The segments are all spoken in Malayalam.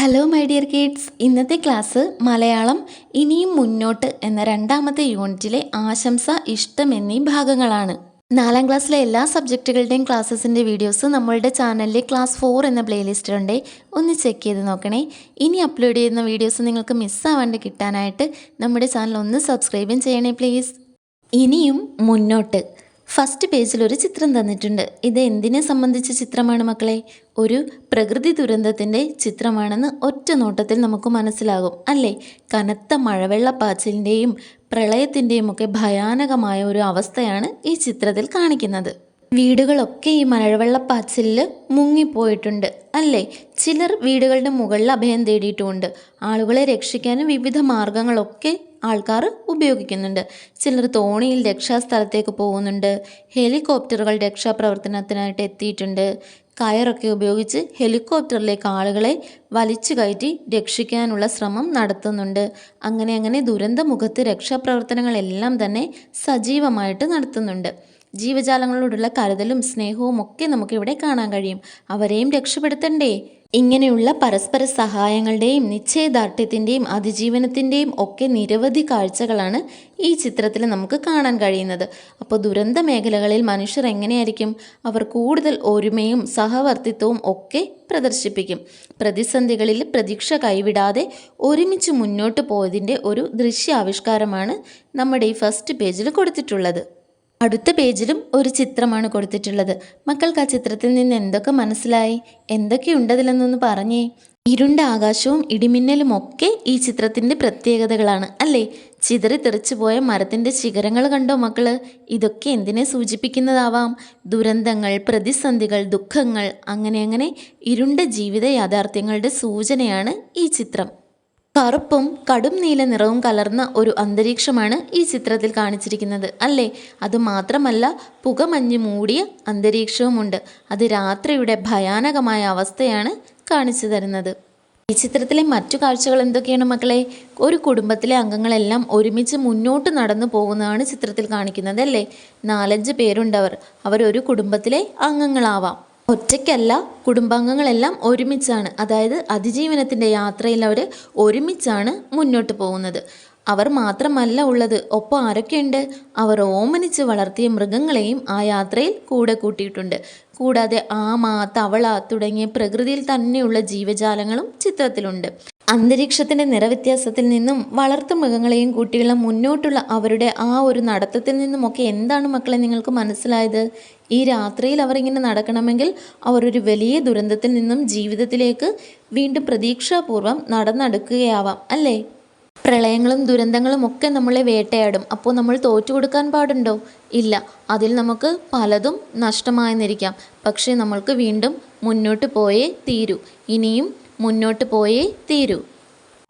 ഹലോ മൈ ഡിയർ കിഡ്സ് ഇന്നത്തെ ക്ലാസ് മലയാളം ഇനിയും മുന്നോട്ട് എന്ന രണ്ടാമത്തെ യൂണിറ്റിലെ ആശംസ ഇഷ്ടം എന്നീ ഭാഗങ്ങളാണ്. നാലാം ക്ലാസ്സിലെ എല്ലാ സബ്ജക്റ്റുകളുടെയും ക്ലാസ്സസിന്റെ വീഡിയോസ് നമ്മളുടെ ചാനലിലെ ക്ലാസ് ഫോർ എന്ന പ്ലേലിസ്റ്റിലുണ്ട് ഒന്ന് ചെക്ക് ചെയ്ത് നോക്കണേ. ഇനി അപ്ലോഡ് ചെയ്യുന്ന വീഡിയോസ് നിങ്ങൾക്ക് മിസ്സാവാണ്ട് കിട്ടാനായിട്ട് നമ്മുടെ ചാനൽ ഒന്ന് സബ്സ്ക്രൈബും ചെയ്യണേ പ്ലീസ് ഇനിയും മുന്നോട്ട്. ഫസ്റ്റ് പേജിൽ ഒരു ചിത്രം തന്നിട്ടുണ്ട്. ഇത് എന്തിനെ സംബന്ധിച്ച ചിത്രമാണ് മക്കളെ? ഒരു പ്രകൃതി ദുരന്തത്തിന്റെ ചിത്രമാണെന്ന് ഒറ്റ നോട്ടത്തിൽ നമുക്ക് മനസ്സിലാകും അല്ലേ? കനത്ത മഴവെള്ളപ്പാച്ചിലിന്റെയും പ്രളയത്തിന്റെയും ഒക്കെ ഭയാനകമായ ഒരു അവസ്ഥയാണ് ഈ ചിത്രത്തിൽ കാണിക്കുന്നത്. വീടുകളൊക്കെ ഈ മഴവെള്ളപ്പാച്ചിലിൽ മുങ്ങിപ്പോയിട്ടുണ്ട് അല്ലേ? ചിലർ വീടുകളുടെ മുകളിൽ അഭയം തേടിയിട്ടുമുണ്ട് ആളുകളെ രക്ഷിക്കാനും വിവിധ മാർഗങ്ങളൊക്കെ ആൾക്കാർ ഉപയോഗിക്കുന്നുണ്ട്. ചിലർ തോണിയിൽ രക്ഷാസ്ഥലത്തേക്ക് പോകുന്നുണ്ട്. ഹെലികോപ്റ്ററുകൾ രക്ഷാപ്രവർത്തനത്തിനായിട്ട് എത്തിയിട്ടുണ്ട്. കയറൊക്കെ ഉപയോഗിച്ച് ഹെലികോപ്റ്ററിലേക്ക് ആളുകളെ വലിച്ചു കയറ്റി രക്ഷിക്കാനുള്ള ശ്രമം നടത്തുന്നുണ്ട്. അങ്ങനെ അങ്ങനെ ദുരന്തമുഖത്ത് രക്ഷാപ്രവർത്തനങ്ങളെല്ലാം തന്നെ സജീവമായിട്ട് നടത്തുന്നുണ്ട്. ജീവജാലങ്ങളോടുള്ള കരുതലും സ്നേഹവും ഒക്കെ നമുക്കിവിടെ കാണാൻ കഴിയും. അവരെയും രക്ഷപ്പെടുത്തണ്ടേ? ഇങ്ങനെയുള്ള പരസ്പര സഹായങ്ങളുടെയും നിശ്ചയദാർഢ്യത്തിന്റെയും അതിജീവനത്തിന്റെയും ഒക്കെ നിരവധി കാഴ്ചകളാണ് ഈ ചിത്രത്തിൽ നമുക്ക് കാണാൻ കഴിയുന്നത്. അപ്പോൾ ദുരന്ത മേഖലകളിൽ മനുഷ്യർ എങ്ങനെയായിരിക്കും? അവർ കൂടുതൽ ഒരുമയും സഹവർത്തിത്വവും ഒക്കെ പ്രദർശിപ്പിക്കും. പ്രതിസന്ധികളിൽ പ്രതീക്ഷ കൈവിടാതെ ഒരുമിച്ച് മുന്നോട്ട് പോയതിന്റെ ഒരു ദൃശ്യാവിഷ്കാരമാണ് നമ്മുടെ ഈ ഫസ്റ്റ് പേജിൽ കൊടുത്തിട്ടുള്ളത്. അടുത്ത പേജിലും ഒരു ചിത്രമാണ് കൊടുത്തിട്ടുള്ളത്. മക്കൾക്ക് ആ ചിത്രത്തിൽ നിന്ന് എന്തൊക്കെ മനസ്സിലായി? എന്തൊക്കെയുണ്ടതിലെന്നൊന്ന് പറഞ്ഞേ. ഇരുണ്ട ആകാശവും ഇടിമിന്നലും ഒക്കെ ഈ ചിത്രത്തിന്റെ പ്രത്യേകതകളാണ് അല്ലേ? ചിതറി തെറിച്ചു പോയ മരത്തിന്റെ ശിഖരങ്ങൾ കണ്ടോ മക്കൾ? ഇതൊക്കെ എന്തിനെ സൂചിപ്പിക്കുന്നതാവാം? ദുരന്തങ്ങൾ പ്രതിസന്ധികൾ ദുഃഖങ്ങൾ അങ്ങനെ അങ്ങനെ ഇരുണ്ട ജീവിത യാഥാർത്ഥ്യങ്ങളുടെ സൂചനയാണ് ഈ ചിത്രം. കറുപ്പും കടും നീല നിറവും കലർന്ന ഒരു അന്തരീക്ഷമാണ് ഈ ചിത്രത്തിൽ കാണിച്ചിരിക്കുന്നത് അല്ലേ? അത് മാത്രമല്ല പുകമഞ്ഞ് മൂടിയ അന്തരീക്ഷവുമുണ്ട്. അത് രാത്രിയുടെ ഭയാനകമായ അവസ്ഥയാണ് കാണിച്ചു തരുന്നത്. ഈ ചിത്രത്തിലെ മറ്റു കാഴ്ചകൾ എന്തൊക്കെയാണ് മക്കളെ? ഒരു കുടുംബത്തിലെ അംഗങ്ങളെല്ലാം ഒരുമിച്ച് മുന്നോട്ട് നടന്നു പോകുന്നതാണ് ചിത്രത്തിൽ കാണിക്കുന്നത് അല്ലേ? നാലഞ്ച് പേരുണ്ടവർ. അവരൊരു കുടുംബത്തിലെ അംഗങ്ങളാവാം. ഒറ്റയ്ക്കല്ല കുടുംബാംഗങ്ങളെല്ലാം ഒരുമിച്ചാണ്. അതായത് അതിജീവനത്തിന്റെ യാത്രയിൽ അവർ ഒരുമിച്ചാണ് മുന്നോട്ട് പോകുന്നത്. അവർ മാത്രമല്ല ഉള്ളത്. ഒപ്പം ആരൊക്കെയുണ്ട്? അവർ ഓമനിച്ച് വളർത്തിയ മൃഗങ്ങളെയും ആ യാത്രയിൽ കൂടെ കൂട്ടിയിട്ടുണ്ട്. കൂടാതെ ആമ തവള തുടങ്ങിയ പ്രകൃതിയിൽ തന്നെയുള്ള ജീവജാലങ്ങളും ചിത്രത്തിലുണ്ട്. അന്തരീക്ഷത്തിന്റെ നിറവ്യത്യാസത്തിൽ നിന്നും വളർത്തു മൃഗങ്ങളെയും കൂട്ടിയുള്ള മുന്നോട്ടുള്ള അവരുടെ ആ ഒരു നടത്തത്തിൽ നിന്നുമൊക്കെ എന്താണ് മക്കളെ നിങ്ങൾക്ക് മനസ്സിലായത്? ഈ രാത്രിയിൽ അവർ ഇങ്ങനെ നടക്കണമെങ്കിൽ അവർ ഒരു വലിയ ദുരന്തത്തിൽ നിന്നും ജീവിതത്തിലേക്ക് വീണ്ടും പ്രതീക്ഷാപൂർവം നടന്നെടുക്കുകയാവാം അല്ലേ? പ്രളയങ്ങളും ദുരന്തങ്ങളും ഒക്കെ നമ്മളെ വേട്ടയാടും. അപ്പോൾ നമ്മൾ തോറ്റു കൊടുക്കാൻ പാടുണ്ടോ? ഇല്ല. അതിൽ നമുക്ക് പലതും നഷ്ടമായെന്നിരിക്കാം. പക്ഷേ നമ്മൾക്ക് വീണ്ടും മുന്നോട്ട് പോയേ തീരൂ. ഇനിയും മുന്നോട്ട് പോയേ തീരൂ.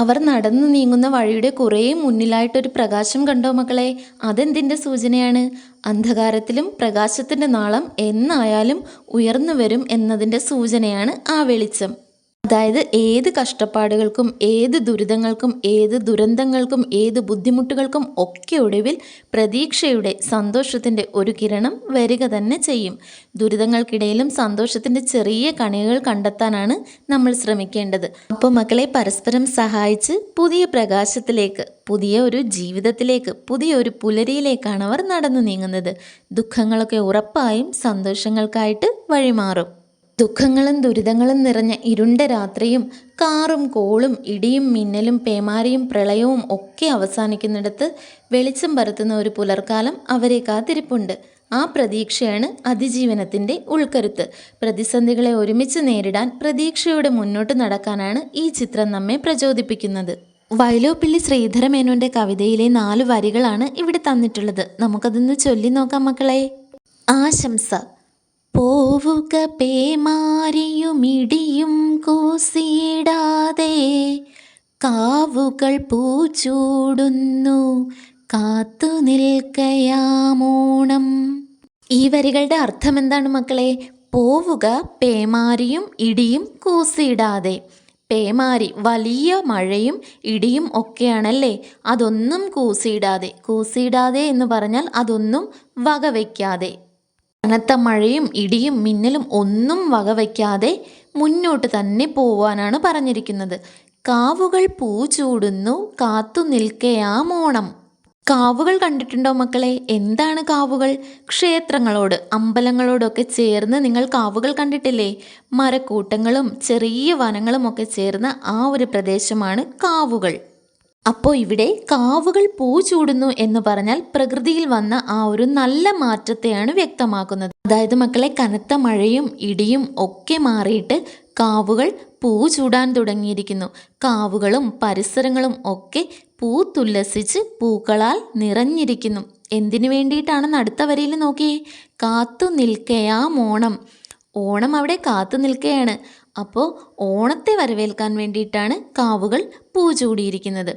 അവർ നടന്നു നീങ്ങുന്ന വഴിയുടെ കുറേ മുന്നിലായിട്ടൊരു പ്രകാശം കണ്ടോ മക്കളെ? അതെന്തിന്റെ സൂചനയാണ്? അന്ധകാരത്തിലും പ്രകാശത്തിന്റെ നാളം എന്നായാലും ഉയർന്നു വരും എന്നതിന്റെ സൂചനയാണ് ആ വെളിച്ചം. അതായത് ഏത് കഷ്ടപ്പാടുകൾക്കും ഏത് ദുരിതങ്ങൾക്കും ഏത് ദുരന്തങ്ങൾക്കും ഏത് ബുദ്ധിമുട്ടുകൾക്കും ഒക്കെ ഒടുവിൽ പ്രതീക്ഷയുടെ സന്തോഷത്തിന്റെ ഒരു കിരണം വരിക തന്നെ ചെയ്യും. ദുരിതങ്ങൾക്കിടയിലും സന്തോഷത്തിന്റെ ചെറിയ കണികൾ കണ്ടെത്താനാണ് നമ്മൾ ശ്രമിക്കേണ്ടത്. അപ്പോൾ മക്കളെ പരസ്പരം സഹായിച്ച് പുതിയ പ്രകാശത്തിലേക്ക് പുതിയ ഒരു ജീവിതത്തിലേക്ക് പുതിയ ഒരു പുലരിയിലേക്കാണ് അവർ നടന്നു നീങ്ങുന്നത്. ദുഃഖങ്ങളൊക്കെ ഉറപ്പായും സന്തോഷങ്ങൾക്കായിട്ട് വഴിമാറും. ദുഃഖങ്ങളും ദുരിതങ്ങളും നിറഞ്ഞ ഇരുണ്ട രാത്രിയും കാറും കോളും ഇടിയും മിന്നലും പേമാരിയും പ്രളയവും ഒക്കെ അവസാനിക്കുന്നിടത്ത് വെളിച്ചം പരത്തുന്ന ഒരു പുലർക്കാലം അവരെ കാത്തിരിപ്പുണ്ട്. ആ പ്രതീക്ഷയാണ് അതിജീവനത്തിന്റെ ഉൾക്കരുത്ത്. പ്രതിസന്ധികളെ ഒരുമിച്ച് നേരിടാൻ പ്രതീക്ഷയോടെ മുന്നോട്ട് നടക്കാനാണ് ഈ ചിത്രം നമ്മെ പ്രചോദിപ്പിക്കുന്നത്. വയലോപ്പിള്ളി ശ്രീധരമേനോന്റെ കവിതയിലെ നാല് വരികളാണ് ഇവിടെ തന്നിട്ടുള്ളത്. നമുക്കതൊന്ന് ചൊല്ലി നോക്കാം മക്കളെ. ആശംസ. പോവുക പേമാരിയുമിടിയും കൂസിയിടാതെ. കാവുകൾ പൂച്ചൂടുന്നു കാത്തു നിൽക്കയാമോണം. ഈ വരികളുടെ അർത്ഥം എന്താണ് മക്കളെ? പോവുക പേമാരിയും ഇടിയും കൂസിയിടാതെ. പേമാരി വലിയ മഴയും ഇടിയും ഒക്കെയാണല്ലേ? അതൊന്നും കൂസിയിടാതെ. കൂസിയിടാതെ എന്ന് പറഞ്ഞാൽ അതൊന്നും വകവയ്ക്കാതെ കനത്ത മഴയും ഇടിയും മിന്നലും ഒന്നും വകവയ്ക്കാതെ മുന്നോട്ട് തന്നെ പോവാനാണ് പറഞ്ഞിരിക്കുന്നത്. കാവുകൾ പൂ ചൂടുന്നു കാത്തു നിൽക്കയാമോണം കാവുകൾ കണ്ടിട്ടുണ്ടോ മക്കളെ? എന്താണ് കാവുകൾ? ക്ഷേത്രങ്ങളോട് അമ്പലങ്ങളോടൊക്കെ ചേർന്ന് നിങ്ങൾ കാവുകൾ കണ്ടിട്ടില്ലേ? മരക്കൂട്ടങ്ങളും ചെറിയ വനങ്ങളും ഒക്കെ ചേർന്ന് ആ ഒരു പ്രദേശമാണ് കാവുകൾ. അപ്പോൾ ഇവിടെ കാവുകൾ പൂ ചൂടുന്നു എന്ന് പറഞ്ഞാൽ പ്രകൃതിയിൽ വന്ന ആ ഒരു നല്ല മാറ്റത്തെയാണ് വ്യക്തമാക്കുന്നത്. അതായത് മക്കളെ കനത്ത മഴയും ഇടിയും ഒക്കെ മാറിയിട്ട് കാവുകൾ പൂ ചൂടാൻ തുടങ്ങിയിരിക്കുന്നു. കാവുകളും പരിസരങ്ങളും ഒക്കെ പൂ തുല്ലസിച്ച് പൂക്കളാൽ നിറഞ്ഞിരിക്കുന്നു. എന്തിനു വേണ്ടിയിട്ടാണെന്ന് അടുത്ത വരിയിൽ നോക്കിയേ? കാത്തു നിൽക്കയാ ഓണം ഓണം അവിടെ കാത്തു നിൽക്കുകയാണ് അപ്പോൾ ഓണത്തെ വരവേൽക്കാൻ വേണ്ടിയിട്ടാണ് കാവുകൾ പൂ ചൂടിയിരിക്കുന്നത്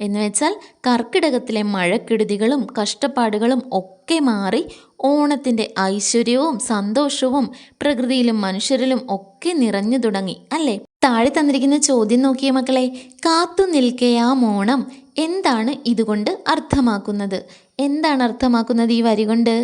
എന്ന് വെച്ചാൽ കർക്കിടകത്തിലെ മഴക്കെടുതികളും കഷ്ടപ്പാടുകളും ഒക്കെ മാറി ഓണത്തിന്റെ ഐശ്വര്യവും സന്തോഷവും പ്രകൃതിയിലും മനുഷ്യരിലും ഒക്കെ നിറഞ്ഞു തുടങ്ങി അല്ലേ? താഴെ തന്നിരിക്കുന്ന ചോദ്യം നോക്കിയ മക്കളെ കാത്തു നിൽക്കയാം ഓണം എന്താണ് ഇതുകൊണ്ട് അർത്ഥമാക്കുന്നത്? എന്താണ് അർത്ഥമാക്കുന്നത് ഈ വരി കൊണ്ട്?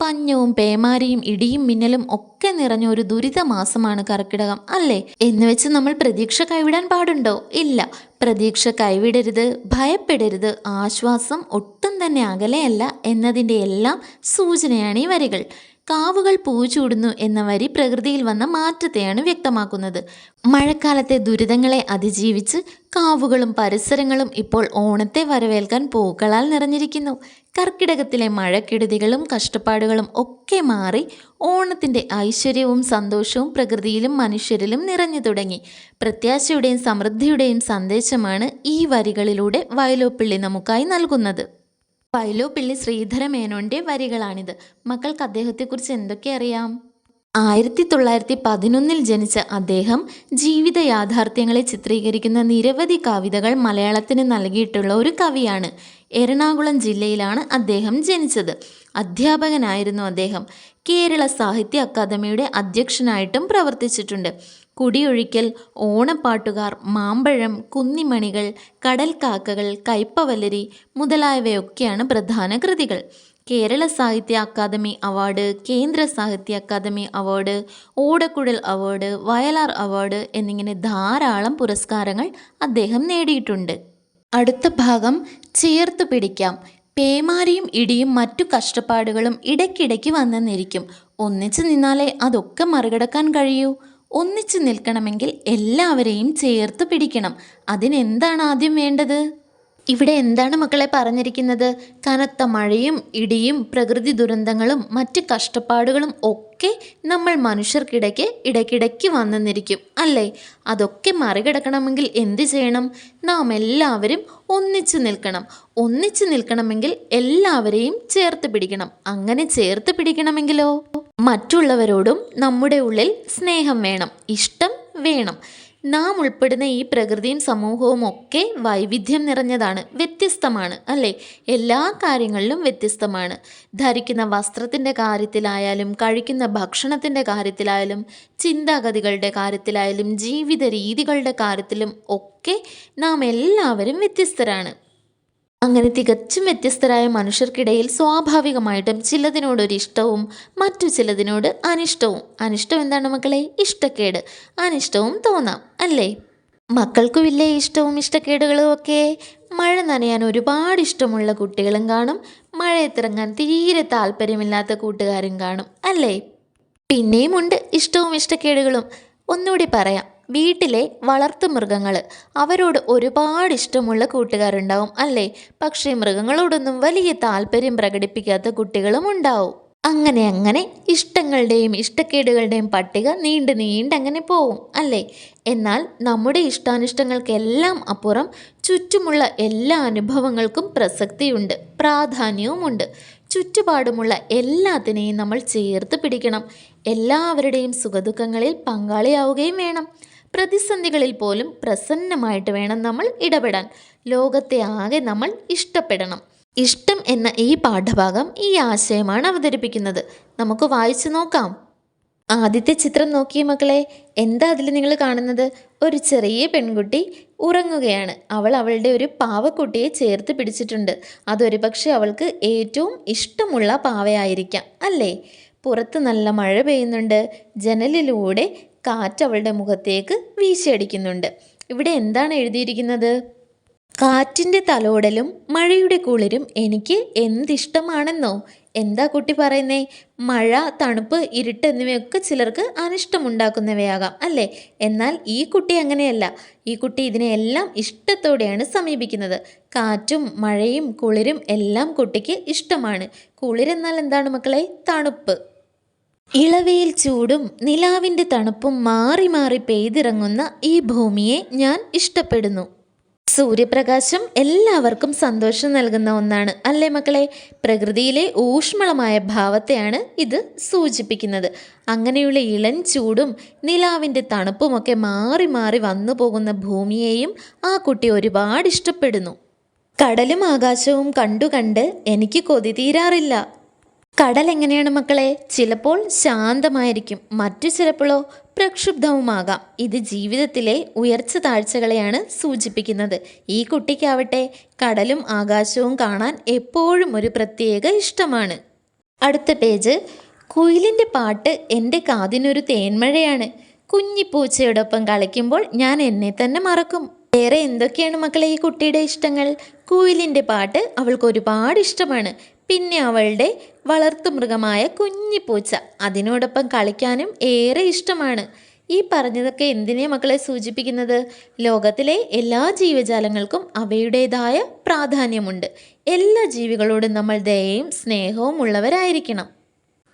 പഞ്ഞവും പേമാരിയും ഇടിയും മിന്നലും ഒക്കെ നിറഞ്ഞ ഒരു ദുരിത മാസമാണ് കർക്കിടകം അല്ലേ? എന്ന് വെച്ച് നമ്മൾ പ്രതീക്ഷ കൈവിടാൻ പാടുണ്ടോ? ഇല്ല. പ്രതീക്ഷ കൈവിടരുത് ഭയപ്പെടരുത് ആശ്വാസം ഒട്ടും തന്നെ അകലെയല്ല എന്നതിന്റെ എല്ലാം സൂചനയാണ് ഈ വരികൾ. കാവുകൾ പൂച്ചൂടുന്നു എന്ന വരി പ്രകൃതിയിൽ വന്ന മാറ്റത്തെയാണ് വ്യക്തമാക്കുന്നത്. മഴക്കാലത്തെ ദുരിതങ്ങളെ അതിജീവിച്ച് കാവുകളും പരിസരങ്ങളും ഇപ്പോൾ ഓണത്തെ വരവേൽക്കാൻ പൂക്കളാൽ നിറഞ്ഞിരിക്കുന്നു. കർക്കിടകത്തിലെ മഴക്കെടുതികളും കഷ്ടപ്പാടുകളും ഒക്കെ മാറി ഓണത്തിന്റെ ഐശ്വര്യവും സന്തോഷവും പ്രകൃതിയിലും മനുഷ്യരിലും നിറഞ്ഞു തുടങ്ങി. പ്രത്യാശയുടെയും സമൃദ്ധിയുടെയും സന്ദേശമാണ് ഈ വരികളിലൂടെ വയലോപ്പിള്ളി നമുക്കായി നൽകുന്നത്. വയലോപ്പിള്ളി ശ്രീധര മേനോന്റെ വരികളാണിത്. മക്കൾക്ക് അദ്ദേഹത്തെക്കുറിച്ച് എന്തൊക്കെ അറിയാം? ആയിരത്തി തൊള്ളായിരത്തി പതിനൊന്നിൽ ജനിച്ച അദ്ദേഹം ജീവിത യാഥാർത്ഥ്യങ്ങളെ ചിത്രീകരിക്കുന്ന നിരവധി കവിതകൾ മലയാളത്തിന് നൽകിയിട്ടുള്ള ഒരു കവിയാണ്. എറണാകുളം ജില്ലയിലാണ് അദ്ദേഹം ജനിച്ചത്. അധ്യാപകനായിരുന്നു അദ്ദേഹം. കേരള സാഹിത്യ അക്കാദമിയുടെ അധ്യക്ഷനായിട്ടും പ്രവർത്തിച്ചിട്ടുണ്ട്. കുടിയൊഴിക്കൽ ഓണപ്പാട്ടുകാർ മാമ്പഴം കുന്നിമണികൾ കടൽക്കാക്കകൾ കയ്പവലരി മുതലായവയൊക്കെയാണ് പ്രധാന കൃതികൾ. കേരള സാഹിത്യ academy award Kendra Sahitya Akademi award Odakkuzhal award Vayalar award എന്നിങ്ങനെ ധാരാളം പുരസ്കാരങ്ങൾ അദ്ദേഹം നേടിയിട്ടുണ്ട്. അടുത്ത ഭാഗം ചേർത്ത് പിടിക്കാം. പേമാരിയും ഇടിയും മറ്റു കഷ്ടപ്പാടുകളും ഇടയ്ക്കിടയ്ക്ക് വന്നെന്നിരിക്കും. ഒന്നിച്ചു നിന്നാലേ അതൊക്കെ മറികടക്കാൻ കഴിയൂ. ഒന്നിച്ചു നിൽക്കണമെങ്കിൽ എല്ലാവരെയും ചേർത്ത് പിടിക്കണം. അതിനെന്താണ് ആദ്യം വേണ്ടത്? ഇവിടെ എന്താണ് മക്കളെ പറഞ്ഞിരിക്കുന്നത്? കനത്ത മഴയും ഇടിയും പ്രകൃതി ദുരന്തങ്ങളും മറ്റ് കഷ്ടപ്പാടുകളും ഒക്കെ നമ്മൾ മനുഷ്യർക്കിടയ്ക്ക് ഇടയ്ക്കിടയ്ക്ക് വന്നെന്നിരിക്കും അല്ലേ? അതൊക്കെ മറികടക്കണമെങ്കിൽ എന്ത് ചെയ്യണം? നാം എല്ലാവരും ഒന്നിച്ചു നിൽക്കണം. ഒന്നിച്ചു നിൽക്കണമെങ്കിൽ എല്ലാവരെയും ചേർത്ത് പിടിക്കണം. അങ്ങനെ ചേർത്ത് പിടിക്കണമെങ്കിലോ? മറ്റുള്ളവരോടും നമ്മുടെ ഉള്ളിൽ സ്നേഹം വേണം ഇഷ്ടം വേണം. നാം ഉൾപ്പെടുന്ന ഈ പ്രകൃതിയും സമൂഹവും ഒക്കെ വൈവിധ്യം നിറഞ്ഞതാണ് വ്യത്യസ്തമാണ് അല്ലേ? എല്ലാ കാര്യങ്ങളിലും വ്യത്യസ്തമാണ്. ധരിക്കുന്ന വസ്ത്രത്തിന്റെ കാര്യത്തിലായാലും കഴിക്കുന്ന ഭക്ഷണത്തിന്റെ കാര്യത്തിലായാലും ചിന്താഗതികളുടെ കാര്യത്തിലായാലും ജീവിത രീതികളുടെ കാര്യത്തിലും ഒക്കെ നാം എല്ലാവരും വ്യത്യസ്തരാണ്. അങ്ങനെ തികച്ചും വ്യത്യസ്തരായ മനുഷ്യർക്കിടയിൽ സ്വാഭാവികമായിട്ടും ചിലതിനോടൊരു ഇഷ്ടവും മറ്റു ചിലതിനോട് അനിഷ്ടവും. അനിഷ്ടം എന്താണ് മക്കളെ? ഇഷ്ടക്കേട്. അനിഷ്ടവും തോന്നാം അല്ലേ? മക്കൾക്കുമില്ലേ ഇഷ്ടവും ഇഷ്ടക്കേടുകളും ഒക്കെ. മഴ നനയാൻ ഒരുപാട് ഇഷ്ടമുള്ള കുട്ടികളും കാണും. മഴയത്തിറങ്ങാൻ തീരെ താല്പര്യമില്ലാത്ത കൂട്ടുകാരും കാണും അല്ലേ? പിന്നെയും ഉണ്ട് ഇഷ്ടവും ഇഷ്ടക്കേടുകളും. ഒന്നുകൂടി പറയാം. വീട്ടിലെ വളർത്തു മൃഗങ്ങൾ അവരോട് ഒരുപാട് ഇഷ്ടമുള്ള കൂട്ടുകാരുണ്ടാവും അല്ലേ? പക്ഷേ മൃഗങ്ങളോടൊന്നും വലിയ താല്പര്യം പ്രകടിപ്പിക്കാത്ത കുട്ടികളും ഉണ്ടാവും. അങ്ങനെ അങ്ങനെ ഇഷ്ടങ്ങളുടെയും ഇഷ്ടക്കേടുകളുടെയും പട്ടിക നീണ്ട് നീണ്ടങ്ങനെ പോവും അല്ലേ? എന്നാൽ നമ്മുടെ ഇഷ്ടാനിഷ്ടങ്ങൾക്കെല്ലാം അപ്പുറം ചുറ്റുമുള്ള എല്ലാ അനുഭവങ്ങൾക്കും പ്രസക്തിയുണ്ട് പ്രാധാന്യവുമുണ്ട്. ചുറ്റുപാടുമുള്ള എല്ലാത്തിനെയും നമ്മൾ ചേർത്ത് പിടിക്കണം. എല്ലാവരുടെയും സുഖദുഃഖങ്ങളിൽ പങ്കാളിയാവുകയും വേണം. പ്രതിസന്ധികളിൽ പോലും പ്രസന്നമായിട്ട് വേണം നമ്മൾ ഇടപെടാൻ. ലോകത്തെ ആകെ നമ്മൾ ഇഷ്ടപ്പെടണം. ഇഷ്ടം എന്ന ഈ പാഠഭാഗം ഈ ആശയമാണ് അവതരിപ്പിക്കുന്നത്. നമുക്ക് വായിച്ചു നോക്കാം. ആദ്യത്തെ ചിത്രം നോക്കിയ മക്കളെ. എന്താ അതിൽ നിങ്ങൾ കാണുന്നത്? ഒരു ചെറിയ പെൺകുട്ടി ഉറങ്ങുകയാണ്. അവൾ അവളുടെ ഒരു പാവക്കുട്ടിയെ ചേർത്ത് പിടിച്ചിട്ടുണ്ട്. അതൊരു പക്ഷേ അവൾക്ക് ഏറ്റവും ഇഷ്ടമുള്ള പാവയായിരിക്കാം അല്ലേ? പുറത്ത് നല്ല മഴ പെയ്യുന്നുണ്ട്. ജനലിലൂടെ കാറ്റ് അവളുടെ മുഖത്തേക്ക് വീശിയടിക്കുന്നുണ്ട്. ഇവിടെ എന്താണ് എഴുതിയിരിക്കുന്നത്? കാറ്റിന്റെ തലോടലും മഴയുടെ കുളിരും എനിക്ക് എന്തിഷ്ടമാണെന്നോ? എന്താ കുട്ടി പറയുന്നേ? മഴ തണുപ്പ് ഇരുട്ട് എന്നിവയൊക്കെ ചിലർക്ക് അനിഷ്ടമുണ്ടാക്കുന്നവയാകാം അല്ലേ? എന്നാൽ ഈ കുട്ടി അങ്ങനെയല്ല. ഈ കുട്ടി ഇതിനെയെല്ലാം ഇഷ്ടത്തോടെയാണ് സമീപിക്കുന്നത്. കാറ്റും മഴയും കുളിരും എല്ലാം കുട്ടിക്ക് ഇഷ്ടമാണ്. കുളിരെന്നാൽ എന്താണ് മക്കളെ? തണുപ്പ്. ഇളവയിൽ ചൂടും നിലാവിന്റെ തണുപ്പും മാറി മാറി പെയ്തിറങ്ങുന്ന ഈ ഭൂമിയെ ഞാൻ ഇഷ്ടപ്പെടുന്നു. സൂര്യപ്രകാശം എല്ലാവർക്കും സന്തോഷം നൽകുന്ന ഒന്നാണ് അല്ലേ മക്കളെ? പ്രകൃതിയിലെ ഊഷ്മളമായ ഭാവത്തെയാണ് ഇത് സൂചിപ്പിക്കുന്നത്. അങ്ങനെയുള്ള ഇളം ചൂടും നിലാവിന്റെ തണുപ്പുമൊക്കെ മാറി മാറി വന്നു പോകുന്ന ഭൂമിയെയും ആ കുട്ടി ഒരുപാട് ഇഷ്ടപ്പെടുന്നു. കടലും ആകാശവും കണ്ടു കണ്ട് എനിക്ക് കൊതി തീരാറില്ല. കടൽ എങ്ങനെയാണ് മക്കളെ? ചിലപ്പോൾ ശാന്തമായിരിക്കും. മറ്റു ചിലപ്പോഴോ പ്രക്ഷുബ്ധവുമാകാം. ഇത് ജീവിതത്തിലെ ഉയർച്ച താഴ്ചകളെയാണ് സൂചിപ്പിക്കുന്നത്. ഈ കുട്ടിക്കാവട്ടെ കടലും ആകാശവും കാണാൻ എപ്പോഴും ഒരു പ്രത്യേക ഇഷ്ടമാണ്. അടുത്ത പേജ്. കുയിലിന്റെ പാട്ട് എന്റെ കാതിനൊരു തേന്മഴയാണ് കുഞ്ഞിപ്പൂച്ചയോടൊപ്പം കളിക്കുമ്പോൾ ഞാൻ എന്നെ തന്നെ മറക്കും. വേറെ എന്തൊക്കെയാണ് മക്കളെ ഈ കുട്ടിയുടെ ഇഷ്ടങ്ങൾ? കുയിലിന്റെ പാട്ട് അവൾക്ക് ഒരുപാട് ഇഷ്ടമാണ്. പിന്നെ അവളുടെ വളർത്തുമൃഗമായ കുഞ്ഞിപ്പൂച്ച. അതിനോടൊപ്പം കളിക്കാനും ഏറെ ഇഷ്ടമാണ്. ഈ പറഞ്ഞതൊക്കെ എന്തിനെ മക്കളെ സൂചിപ്പിക്കുന്നത്? ലോകത്തിലെ എല്ലാ ജീവജാലങ്ങൾക്കും അവയുടേതായ പ്രാധാന്യമുണ്ട്. എല്ലാ ജീവികളോടും നമ്മൾ ദയയും സ്നേഹവും ഉള്ളവരായിരിക്കണം.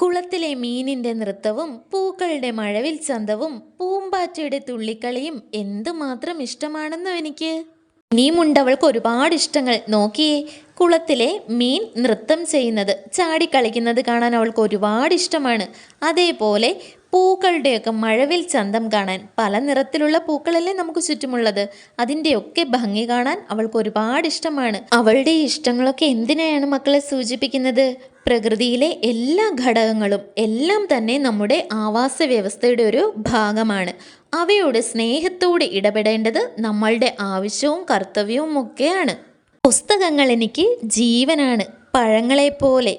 കുളത്തിലെ മീനിന്റെ നൃത്തവും പൂക്കളുടെ മഴവിൽ ചന്തവും പൂമ്പാറ്റയുടെ തുള്ളിക്കളിയും എന്തുമാത്രം ഇഷ്ടമാണെന്നോ എനിക്ക്? ഇനിയുമുണ്ട് അവൾക്ക് ഒരുപാട് ഇഷ്ടങ്ങൾ. നോക്കിയേ കുളത്തിലെ മീൻ നൃത്തം ചെയ്യുന്നത് ചാടിക്കളിക്കുന്നത് കാണാൻ അവൾക്ക് ഒരുപാട് ഇഷ്ടമാണ്. അതേപോലെ പൂക്കളുടെയൊക്കെ മഴവിൽ ചന്തം കാണാൻ പല നിറത്തിലുള്ള പൂക്കളല്ലേ നമുക്ക് ചുറ്റുമുള്ളത്. അതിന്റെയൊക്കെ ഭംഗി കാണാൻ അവൾക്ക് ഒരുപാട് ഇഷ്ടമാണ്. അവളുടെ ഇഷ്ടങ്ങളൊക്കെ എന്തിനെയാണ് മക്കളെ സൂചിപ്പിക്കുന്നത്? പ്രകൃതിയിലെ എല്ലാ ഘടകങ്ങളും എല്ലാം തന്നെ നമ്മുടെ ആവാസ വ്യവസ്ഥയുടെ ഒരു ഭാഗമാണ്. അവയോട് സ്നേഹത്തോടെ ഇടപെടേണ്ടത് നമ്മളുടെ ആവശ്യവും കർത്തവ്യവും ഒക്കെയാണ് പുസ്തകങ്ങൾ എനിക്ക് ജീവനാണ്. പഴങ്ങളെപ്പോലെ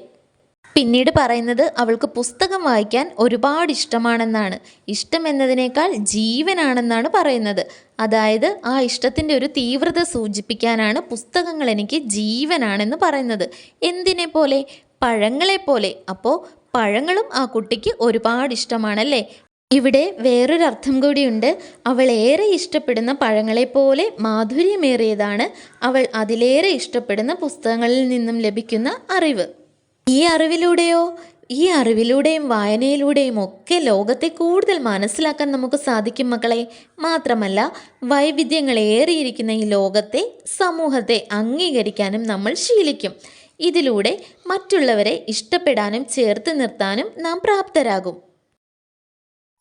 പിന്നീട് പറയുന്നത് അവൾക്ക് പുസ്തകം വായിക്കാൻ ഒരുപാട് ഇഷ്ടമാണെന്നാണ്. ഇഷ്ടം എന്നതിനേക്കാൾ ജീവനാണെന്നാണ് പറയുന്നത്. അതായത് ആ ഇഷ്ടത്തിന്റെ ഒരു തീവ്രത സൂചിപ്പിക്കാനാണ് പുസ്തകങ്ങൾ എനിക്ക് ജീവനാണെന്ന് പറയുന്നത്. എന്തിനെ പോലെ? പഴങ്ങളെ പോലെ. അപ്പോൾ പഴങ്ങളും ആ കുട്ടിക്ക് ഒരുപാട് ഇഷ്ടമാണല്ലേ? ഇവിടെ വേറൊരു അർത്ഥം കൂടിയുണ്ട്. അവൾ ഏറെ ഇഷ്ടപ്പെടുന്ന പഴങ്ങളെ പഴങ്ങളെപ്പോലെ മാധുര്യമേറിയതാണ് അവൾ അതിലേറെ ഇഷ്ടപ്പെടുന്ന പുസ്തകങ്ങളിൽ നിന്നും ലഭിക്കുന്ന അറിവ്. ഈ അറിവിലൂടെയോ ഈ അറിവിലൂടെയും വായനയിലൂടെയും ഒക്കെ ലോകത്തെ കൂടുതൽ മനസ്സിലാക്കാൻ നമുക്ക് സാധിക്കും മക്കളെ. മാത്രമല്ല വൈവിധ്യങ്ങൾ വൈവിധ്യങ്ങളേറിയിരിക്കുന്ന ഈ ലോകത്തെ സമൂഹത്തെ അംഗീകരിക്കാനും നമ്മൾ ശീലിക്കും. ഇതിലൂടെ മറ്റുള്ളവരെ ഇഷ്ടപ്പെടാനും ചേർത്ത് നിർത്താനും നാം പ്രാപ്തരാകും.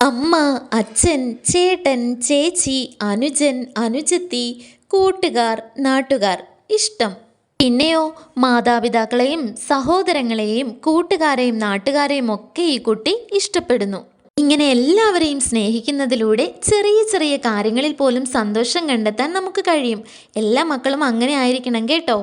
അമ്മ അച്ഛൻ ചേട്ടൻ ചേച്ചി അനുജൻ അനുജത്തി കൂട്ടുകാർ നാട്ടുകാർ ഇഷ്ടം. പിന്നെയോ മാതാപിതാക്കളെയും സഹോദരങ്ങളെയും കൂട്ടുകാരെയും നാട്ടുകാരെയും ഒക്കെ ഈ കുട്ടി ഇഷ്ടപ്പെടുന്നു. ഇങ്ങനെ എല്ലാവരെയും സ്നേഹിക്കുന്നതിലൂടെ ചെറിയ ചെറിയ കാര്യങ്ങളിൽ പോലും സന്തോഷം കണ്ടെത്താൻ നമുക്ക് കഴിയും. എല്ലാ മക്കളും അങ്ങനെ ആയിരിക്കണം കേട്ടോ.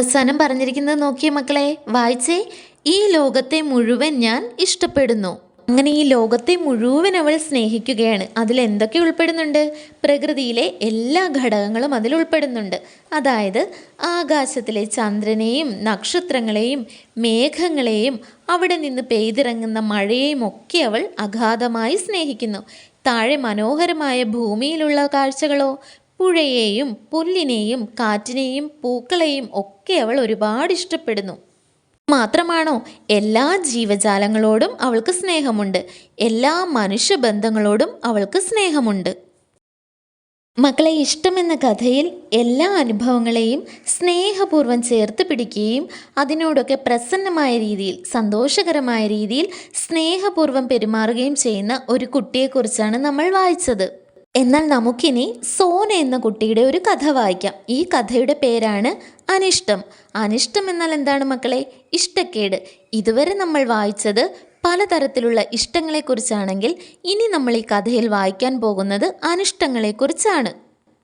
അവസാനം പറഞ്ഞിരിക്കുന്നത് നോക്കിയ മക്കളെ വായിച്ചേ ഈ ലോകത്തെ മുഴുവൻ ഞാൻ ഇഷ്ടപ്പെടുന്നു. അങ്ങനെ ഈ ലോകത്തെ മുഴുവൻ അവൾ സ്നേഹിക്കുകയാണ്. അതിൽ എന്തൊക്കെ ഉൾപ്പെടുന്നുണ്ട്? പ്രകൃതിയിലെ എല്ലാ ഘടകങ്ങളും അതിൽ ഉൾപ്പെടുന്നുണ്ട്. അതായത് ആകാശത്തിലെ ചന്ദ്രനെയും നക്ഷത്രങ്ങളെയും മേഘങ്ങളെയും അവിടെ നിന്ന് പെയ്തിറങ്ങുന്ന മഴയെയും ഒക്കെ അവൾ അഗാധമായി സ്നേഹിക്കുന്നു. താഴെ മനോഹരമായ ഭൂമിയിലുള്ള കാഴ്ചകളോ പുഴയെയും പുല്ലിനെയും കാറ്റിനെയും പൂക്കളെയും ഒക്കെ അവൾ ഒരുപാട് ഇഷ്ടപ്പെടുന്നു. മാത്രമാണോ? എല്ലാ ജീവജാലങ്ങളോടും അവൾക്ക് സ്നേഹമുണ്ട്. എല്ലാ മനുഷ്യബന്ധങ്ങളോടും അവൾക്ക് സ്നേഹമുണ്ട്. മക്കളെ ഇഷ്ടമെന്ന കഥയിൽ എല്ലാ അനുഭവങ്ങളെയും സ്നേഹപൂർവം ചേർത്ത് പിടിക്കുകയും അതിനോടൊക്കെ പ്രസന്നമായ രീതിയിൽ സന്തോഷകരമായ രീതിയിൽ സ്നേഹപൂർവം പെരുമാറുകയും ചെയ്യുന്ന ഒരു കുട്ടിയെക്കുറിച്ചാണ് നമ്മൾ വായിച്ചത്. എന്നാൽ നമുക്കിനി സോന എന്ന കുട്ടിയുടെ ഒരു കഥ വായിക്കാം. ഈ കഥയുടെ പേരാണ് അനിഷ്ടം. അനിഷ്ടം എന്നാൽ എന്താണ് മക്കളെ? ഇഷ്ടക്കേട്. ഇതുവരെ നമ്മൾ വായിച്ചത് പലതരത്തിലുള്ള ഇഷ്ടങ്ങളെക്കുറിച്ചാണെങ്കിൽ ഇനി നമ്മൾ ഈ കഥയിൽ വായിക്കാൻ പോകുന്നത് അനിഷ്ടങ്ങളെക്കുറിച്ചാണ്.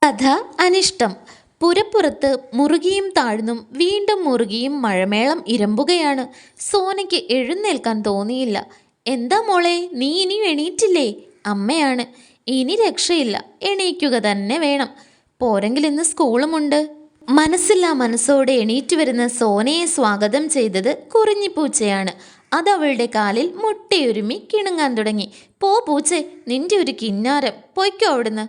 കഥ അനിഷ്ടം. പുരപ്പുറത്ത് മുറുകിയും താഴ്ന്നും വീണ്ടും മുറുകിയും മഴമേളം ഇരമ്പുകയാണ്. സോനയ്ക്ക് എഴുന്നേൽക്കാൻ തോന്നിയില്ല. എന്താ മോളെ നീ ഇനി എണീറ്റില്ലേ? അമ്മയാണ്. ഇനി രക്ഷയില്ല. എണീക്കുക തന്നെ വേണം. പോരെങ്കിൽ ഇന്ന് സ്കൂളുമുണ്ട്. മനസ്സില്ലാ മനസ്സോടെ എണീറ്റ് വരുന്ന സോനയെ സ്വാഗതം ചെയ്തത് കുറിഞ്ഞിപ്പൂച്ചയാണ്. അത് അവളുടെ കാലിൽ മുട്ടയുരുമി കിണുങ്ങാൻ തുടങ്ങി. പോ പൂച്ച നിന്റെ ഒരു കിന്നാരം. പൊയ്ക്കോ അവിടുന്ന്.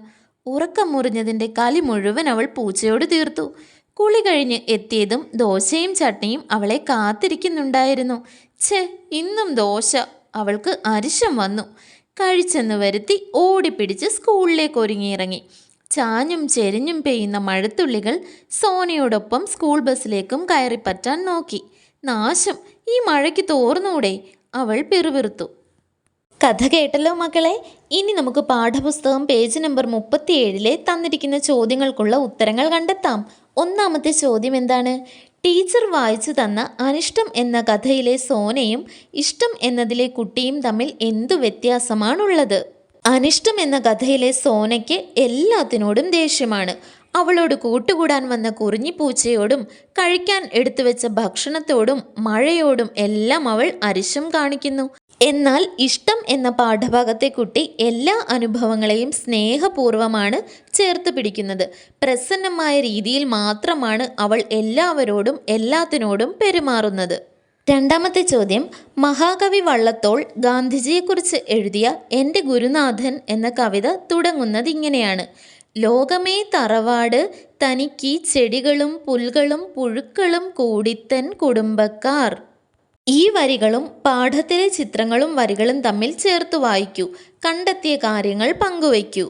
ഉറക്കം മുറിഞ്ഞതിന്റെ കലി മുഴുവൻ അവൾ പൂച്ചയോട് തീർത്തു. കുളി കഴിഞ്ഞ് എത്തിയതും ദോശയും ചട്നിയും അവളെ കാത്തിരിക്കുന്നുണ്ടായിരുന്നു. ഛേ ഇന്നും ദോശ. അവൾക്ക് അരിശം വന്നു. കഴിച്ചെന്ന് വരുത്തി ഓടിപ്പിടിച്ച് സ്കൂളിലേക്ക് ഒരുങ്ങിയിറങ്ങി. ചാഞ്ഞും ചെരിഞ്ഞും പെയ്യുന്ന മഴത്തുള്ളികൾ സോനയോടൊപ്പം സ്കൂൾ ബസ്സിലേക്കും കയറിപ്പറ്റാൻ നോക്കി. നാശം. ഈ മഴയ്ക്ക് തോർന്നൂടെ. അവൾ പിറുപിറുത്തു. കഥ കേട്ടല്ലോ മക്കളെ. ഇനി നമുക്ക് പാഠപുസ്തകം പേജ് നമ്പർ മുപ്പത്തിയേഴിലെ തന്നിരിക്കുന്ന ചോദ്യങ്ങൾക്കുള്ള ഉത്തരങ്ങൾ കണ്ടെത്താം. ഒന്നാമത്തെ ചോദ്യം എന്താണ്? ടീച്ചർ വായിച്ചു തന്ന അനിഷ്ടം എന്ന കഥയിലെ സോനയും ഇഷ്ടം എന്നതിലെ കുട്ടിയും തമ്മിൽ എന്തു വ്യത്യാസമാണുള്ളത്? അനിഷ്ടം എന്ന കഥയിലെ സോനയ്ക്ക് എല്ലാത്തിനോടും ദേഷ്യമാണ്. അവളോട് കൂട്ടുകൂടാൻ വന്ന കുറിഞ്ഞിപ്പൂച്ചയോടും കഴിക്കാൻ എടുത്തുവെച്ച ഭക്ഷണത്തോടും മഴയോടും എല്ലാം അവൾ അരിശം കാണിക്കുന്നു. എന്നാൽ ഇഷ്ടം എന്ന പാഠഭാഗത്തെ കുട്ടി എല്ലാ അനുഭവങ്ങളെയും സ്നേഹപൂർവമാണ് ചേർത്ത് പിടിക്കുന്നത്. പ്രസന്നമായ രീതിയിൽ മാത്രമാണ് അവൾ എല്ലാവരോടും എല്ലാത്തിനോടും പെരുമാറുന്നത്. രണ്ടാമത്തെ ചോദ്യം മഹാകവി വള്ളത്തോൾ ഗാന്ധിജിയെക്കുറിച്ച് എഴുതിയ എന്റെ ഗുരുനാഥൻ എന്ന കവിത തുടങ്ങുന്നത് ഇങ്ങനെയാണ്. ലോകമേ തറവാട് തനിക്ക് ചെടികളും പുൽകളും പുഴുക്കളും കൂടിത്തൻ കുടുംബക്കാർ. ഈ വരികളും പാഠത്തിലെ ചിത്രങ്ങളും വരികളും തമ്മിൽ ചേർത്ത് വായിക്കൂ കണ്ടെത്തിയ കാര്യങ്ങൾ പങ്കുവയ്ക്കൂ.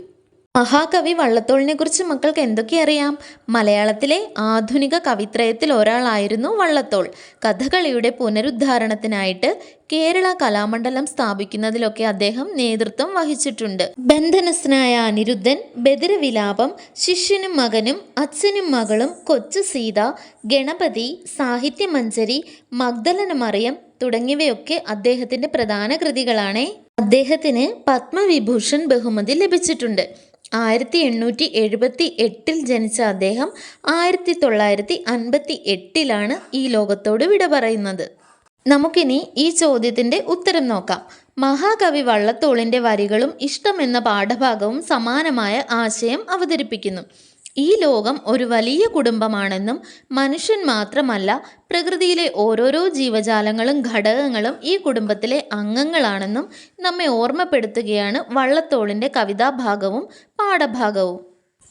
മഹാകവി വള്ളത്തോളിനെ കുറിച്ച് മക്കൾക്ക് എന്തൊക്കെ അറിയാം? മലയാളത്തിലെ ആധുനിക കവിത്രയത്തിൽ ഒരാളായിരുന്നു വള്ളത്തോൾ. കഥകളിയുടെ പുനരുദ്ധാരണത്തിനായിട്ട് കേരള കലാമണ്ഡലം സ്ഥാപിക്കുന്നതിലൊക്കെ അദ്ദേഹം നേതൃത്വം വഹിച്ചിട്ടുണ്ട്. ബന്ധനസ്ഥനായ അനിരുദ്ധൻ ബദിരവിലാപം ശിഷ്യനും മകനും അച്ഛനും മകളും കൊച്ചു സീത ഗണപതി സാഹിത്യമഞ്ജരി മഗ്ദലനമറിയം തുടങ്ങിയവയൊക്കെ അദ്ദേഹത്തിന്റെ പ്രധാന കൃതികളാണ്. അദ്ദേഹത്തിന് പത്മവിഭൂഷൺ ബഹുമതി ലഭിച്ചിട്ടുണ്ട്. ആയിരത്തി എണ്ണൂറ്റി എഴുപത്തി എട്ടിൽ ജനിച്ച അദ്ദേഹം ആയിരത്തി തൊള്ളായിരത്തി അൻപത്തി എട്ടിലാണ് ഈ ലോകത്തോട് വിട പറയുന്നത്. നമുക്കിനി ഈ ചോദ്യത്തിന്റെ ഉത്തരം നോക്കാം. മഹാകവി വള്ളത്തോളിന്റെ വരികളും ഇഷ്ടം എന്ന പാഠഭാഗവും സമാനമായ ആശയം അവതരിപ്പിക്കുന്നു. ഈ ലോകം ഒരു വലിയ കുടുംബമാണെന്നും മനുഷ്യൻ മാത്രമല്ല പ്രകൃതിയിലെ ഓരോരോ ജീവജാലങ്ങളും ഘടകങ്ങളും ഈ കുടുംബത്തിലെ അംഗങ്ങളാണെന്നും നമ്മെ ഓർമ്മപ്പെടുത്തുകയാണ് വള്ളത്തോളിന്റെ കവിതാഭാഗവും പാഠഭാഗവും.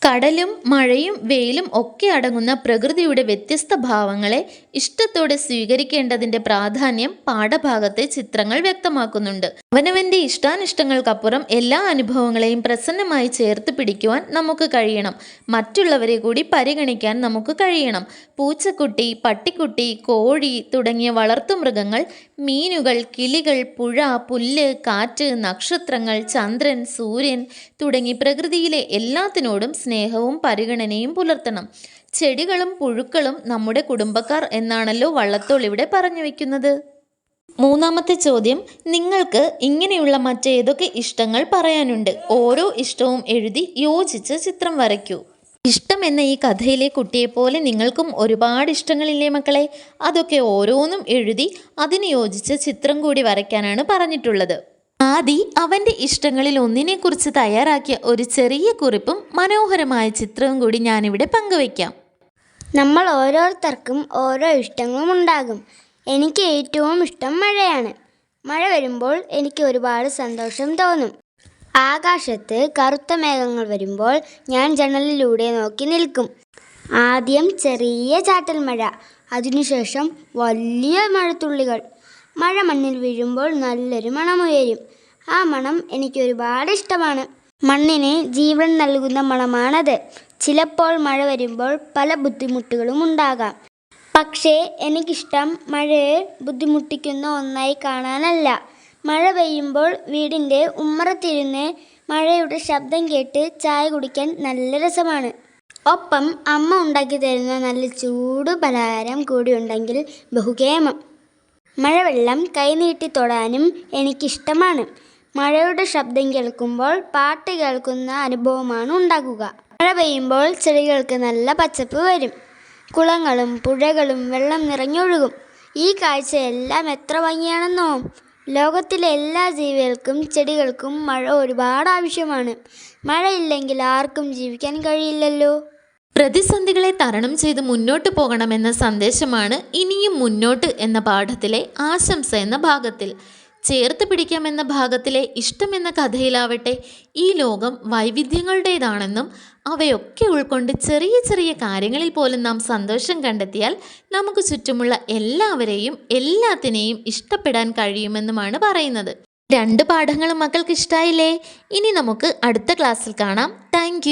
കടലും മഴയും വെയിലും ഒക്കെ അടങ്ങുന്ന പ്രകൃതിയുടെ വ്യത്യസ്ത ഭാവങ്ങളെ ഇഷ്ടത്തോടെ സ്വീകരിക്കേണ്ടതിന്റെ പ്രാധാന്യം പാഠഭാഗത്തെ ചിത്രങ്ങൾ വ്യക്തമാക്കുന്നുണ്ട്. അവനവന്റെ ഇഷ്ടാനിഷ്ടങ്ങൾക്കപ്പുറം എല്ലാ അനുഭവങ്ങളെയും പ്രസന്നമായി ചേർത്ത് പിടിക്കുവാൻ നമുക്ക് കഴിയണം. മറ്റുള്ളവരെ കൂടി പരിഗണിക്കാൻ നമുക്ക് കഴിയണം. പൂച്ചക്കുട്ടി പട്ടിക്കുട്ടി കോഴി തുടങ്ങിയ വളർത്തുമൃഗങ്ങൾ മീനുകൾ കിളികൾ പുഴ പുല്ല് കാറ്റ് നക്ഷത്രങ്ങൾ ചന്ദ്രൻ സൂര്യൻ തുടങ്ങി പ്രകൃതിയിലെ എല്ലാത്തിനോടും സ്നേഹവും പരിഗണനയും പുലർത്തണം. ചെടികളും പുഴുക്കളും നമ്മുടെ കുടുംബക്കാർ എന്നാണല്ലോ വള്ളത്തോൾ ഇവിടെ പറഞ്ഞു വെക്കുന്നത്. മൂന്നാമത്തെ ചോദ്യം നിങ്ങൾക്ക് ഇങ്ങനെയുള്ള മറ്റേതൊക്കെ ഇഷ്ടങ്ങൾ പറയാനുണ്ട്. ഓരോ ഇഷ്ടവും എഴുതി യോജിച്ച് ചിത്രം വരയ്ക്കൂ. ഇഷ്ടം എന്ന ഈ കഥയിലെ കുട്ടിയെപ്പോലെ നിങ്ങൾക്കും ഒരുപാട് ഇഷ്ടങ്ങളില്ലേ മക്കളെ? അതൊക്കെ ഓരോന്നും എഴുതി അതിന് യോജിച്ച് ചിത്രം കൂടി വരയ്ക്കാനാണ് പറഞ്ഞിട്ടുള്ളത്. ആദി അവന്റെ ഇഷ്ടങ്ങളിൽ ഒന്നിനെക്കുറിച്ച് തയ്യാറാക്കിയ ഒരു ചെറിയ കുറിപ്പും മനോഹരമായ ചിത്രവും കൂടി ഞാനിവിടെ പങ്കുവയ്ക്കാം. നമ്മൾ ഓരോരുത്തർക്കും ഓരോ ഇഷ്ടങ്ങളും ഉണ്ടാകും. എനിക്ക് ഏറ്റവും ഇഷ്ടം മഴയാണ്. മഴ വരുമ്പോൾ എനിക്ക് ഒരുപാട് സന്തോഷം തോന്നും. ആകാശത്ത് കറുത്ത മേഘങ്ങൾ വരുമ്പോൾ ഞാൻ ജനലിലൂടെ നോക്കി നിൽക്കും. ആദ്യം ചെറിയ ചാറ്റൽ മഴ അതിനുശേഷം വലിയ മഴത്തുള്ളികൾ. മഴ മണ്ണിൽ വീഴുമ്പോൾ നല്ലൊരു മണമുയരും. ആ മണം എനിക്ക് ഒരുപാട് ഇഷ്ടമാണ്. മണ്ണിന് ജീവൻ നൽകുന്ന മണമാണത്. ചിലപ്പോൾ മഴ വരുമ്പോൾ പല ബുദ്ധിമുട്ടുകളും ഉണ്ടാകാം. പക്ഷേ എനിക്കിഷ്ടം മഴയെ ബുദ്ധിമുട്ടിക്കുന്ന ഒന്നായി കാണാനല്ല. മഴ പെയ്യുമ്പോൾ വീടിന്റെ ഉമ്മറത്തിരുന്ന് മഴയുടെ ശബ്ദം കേട്ട് ചായ കുടിക്കാൻ നല്ല രസമാണ്. ഒപ്പം അമ്മ ഉണ്ടാക്കി തരുന്ന നല്ല ചൂട് പലഹാരം കൂടി ഉണ്ടെങ്കിൽ ബഹുകേമം. മഴവെള്ളം കൈനീട്ടി തൊടാനും എനിക്കിഷ്ടമാണ്. മഴയുടെ ശബ്ദം കേൾക്കുമ്പോൾ പാട്ട് കേൾക്കുന്ന അനുഭവമാണ് ഉണ്ടാകുക. മഴ പെയ്യുമ്പോൾ ചെടികൾക്ക് നല്ല പച്ചപ്പ് വരും. കുളങ്ങളും പുഴകളും വെള്ളം നിറഞ്ഞൊഴുകും. ഈ കാഴ്ചയെല്ലാം എത്ര ഭംഗിയാണെന്നോ. ലോകത്തിലെ എല്ലാ ജീവികൾക്കും ചെടികൾക്കും മഴ ഒരുപാട് ആവശ്യമാണ്. മഴയില്ലെങ്കിൽ ആർക്കും ജീവിക്കാൻ കഴിയില്ലല്ലോ. പ്രതിസന്ധികളെ തരണം ചെയ്ത് മുന്നോട്ട് പോകണമെന്ന സന്ദേശമാണ് ഇനിയും മുന്നോട്ട് എന്ന പാഠത്തിലെ ആശംസ എന്ന ഭാഗത്തിൽ. ചേർത്ത് പിടിക്കാമെന്ന ഭാഗത്തിലെ ഇഷ്ടം എന്ന കഥയിലാവട്ടെ ഈ ലോകം വൈവിധ്യങ്ങളുടേതാണെന്നും അവയൊക്കെ ഉൾക്കൊണ്ട് ചെറിയ ചെറിയ കാര്യങ്ങളിൽ പോലും നാം സന്തോഷം കണ്ടെത്തിയാൽ നമുക്ക് ചുറ്റുമുള്ള എല്ലാവരെയും എല്ലാത്തിനെയും ഇഷ്ടപ്പെടാൻ കഴിയുമെന്നുമാണ് പറയുന്നത്. രണ്ട് പാഠങ്ങളും മക്കൾക്ക് ഇഷ്ടമായില്ലേ ഇനി നമുക്ക് അടുത്ത ക്ലാസ്സിൽ കാണാം. താങ്ക്